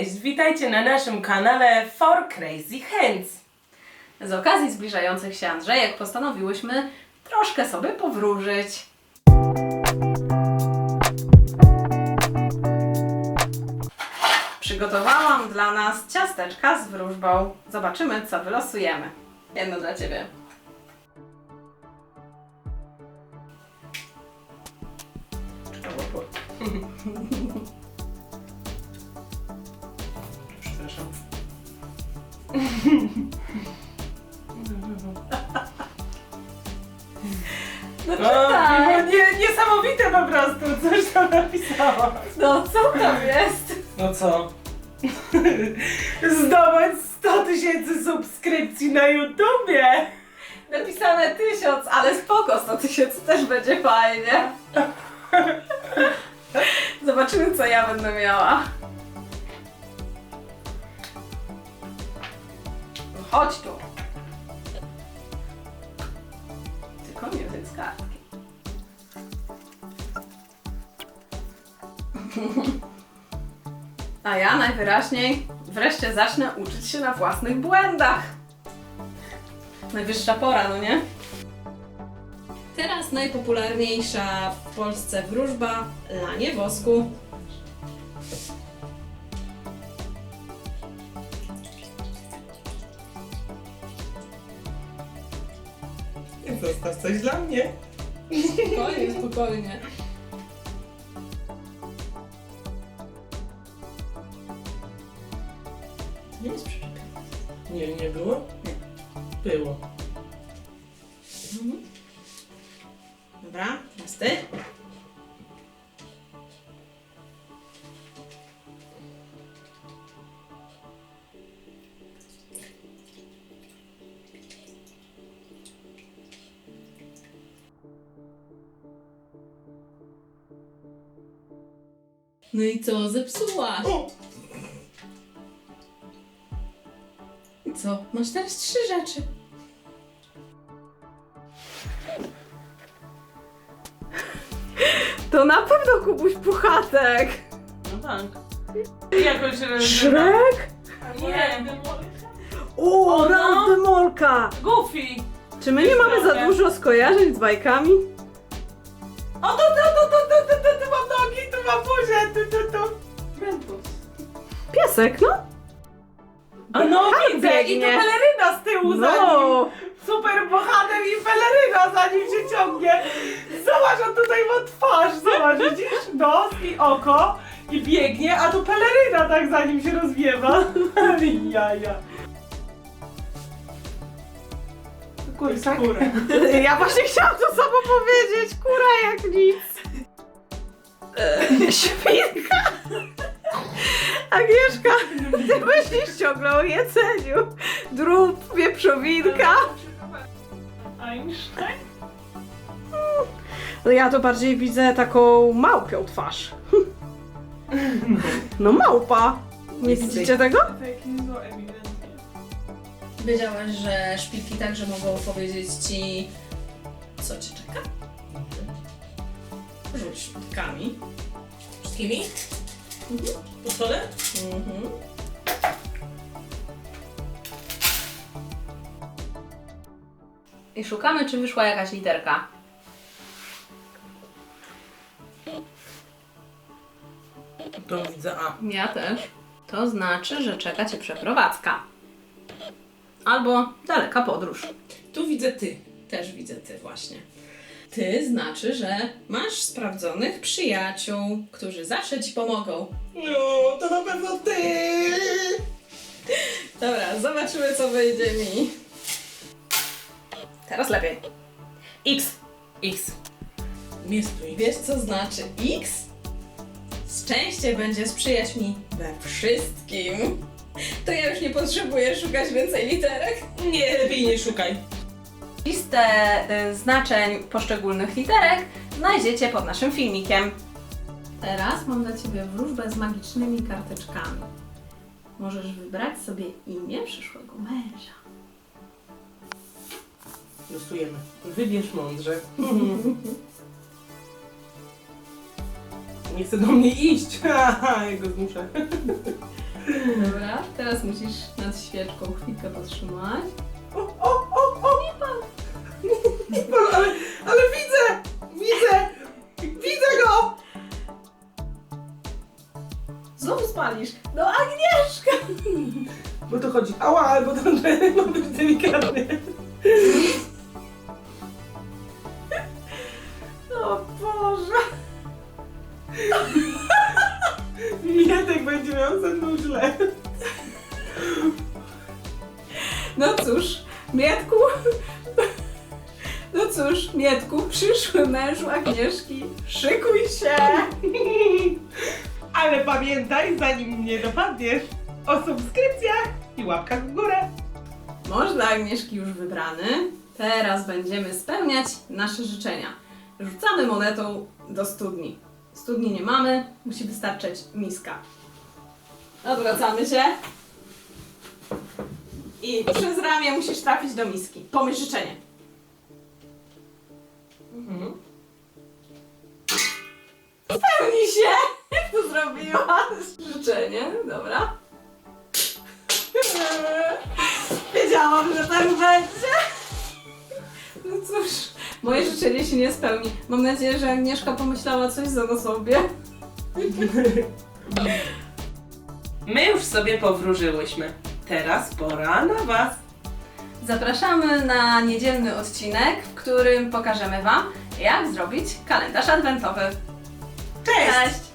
Cześć, witajcie na naszym kanale For Crazy Hands. Z okazji zbliżających się Andrzejek postanowiłyśmy troszkę sobie powróżyć. Przygotowałam dla nas ciasteczka z wróżbą. Zobaczymy, co wylosujemy. Jedno dla Ciebie. Przepraszam. No czytaj! nie, niesamowite po prostu, coś tam napisała. No co tam jest? No co? Zdobyć 100 tysięcy subskrypcji na YouTubie. Napisane tysiąc, ale spoko, 100 tysięcy też będzie fajnie. Zobaczymy, co ja będę miała. Chodź tu. Tylko nie z kartki. A ja najwyraźniej wreszcie zacznę uczyć się na własnych błędach. Najwyższa pora, no nie? Teraz najpopularniejsza w Polsce wróżba lanie wosku. Zostaw coś dla mnie. Spokojnie, spokojnie. Nie jest przyczepione. Nie, nie było? Nie. Było. Mhm. Dobra, teraz ty. No i co, zepsułaś? O! I co? Masz teraz trzy rzeczy. To na pewno Kubuś Puchatek. No tak. Jakoś... Shrek? Nie, O, O, no. Ralph Demolka! Goofy. Czy my nie mamy za dużo skojarzeń z bajkami? O, to, to, to, to, to, to, to, tu nogi, tu tu, tu, tu. Piesek, no? A no Tak widzę, i to biegnie. peleryna z tyłu za nim. No! Super bohater i peleryna za nim się ciągnie. Zobacz, on tutaj ma twarz, zobacz, widzisz? Nos i oko i biegnie, a tu peleryna tak za nim się rozwiewa. Jaja. Kurwa, skóra. Ja właśnie chciałam to samo powiedzieć, kura jak nic. Świnka! Agnieszka, ty myślisz ciągle o jedzeniu. Drób, wieprzowinka. Einstein? No ja to bardziej widzę taką małpią twarz. No małpa. Nie widzicie tego? Tak, ewidentnie. Wiedziałaś, że szpilki także mogą powiedzieć ci, co cię czeka? Rzuć szpilkami. Wszystkimi? Po stole? Mhm. I szukamy, czy wyszła jakaś literka. To widzę A. Ja też. To znaczy, że czeka cię przeprowadzka. Albo daleka podróż. Tu widzę ty. Też widzę ty właśnie. Ty znaczy, że masz sprawdzonych przyjaciół, którzy zawsze ci pomogą. No, to na pewno ty. Dobra, zobaczymy co wyjdzie mi. Teraz lepiej. X. X. Wiesz co znaczy X? Szczęście będzie sprzyjać mi we wszystkim. To ja już nie potrzebuję szukać więcej literek. Nie, lepiej nie szukaj. Listę y, znaczeń poszczególnych literek znajdziecie pod naszym filmikiem. Teraz mam dla Ciebie wróżbę z magicznymi karteczkami. Możesz wybrać sobie imię przyszłego męża. Losujemy. Wybierz mądrze. Nie chce do mnie iść. Ja go zmuszę. Teraz musisz nad świeczką chwilkę podtrzymać. O, o! Albo to ma być delikatnie. O Boże! Mietek będzie miał ze mną źle. No cóż, Mietku... No cóż, Mietku, przyszły mężu Agnieszki, szykuj się! Ale pamiętaj, zanim mnie dopadniesz, o subskrypcjach i łapkach w górę. Mąż dla Agnieszki już wybrany. Teraz będziemy spełniać nasze życzenia. Rzucamy monetą do studni. Studni nie mamy, musi wystarczyć miska. Odwracamy się. I przez ramię musisz trafić do miski. Pomyśl życzenie. Mhm. Spełni się! Jak to zrobiłaś? Życzenie, dobra. Wiedziałam, że tak będzie. No cóż, moje życzenie się nie spełni. Mam nadzieję, że Agnieszka pomyślała coś za sobie. My już sobie powróżyłyśmy. Teraz pora na was. Zapraszamy na niedzielny odcinek, w którym pokażemy Wam, jak zrobić kalendarz adwentowy. Cześć! Cześć!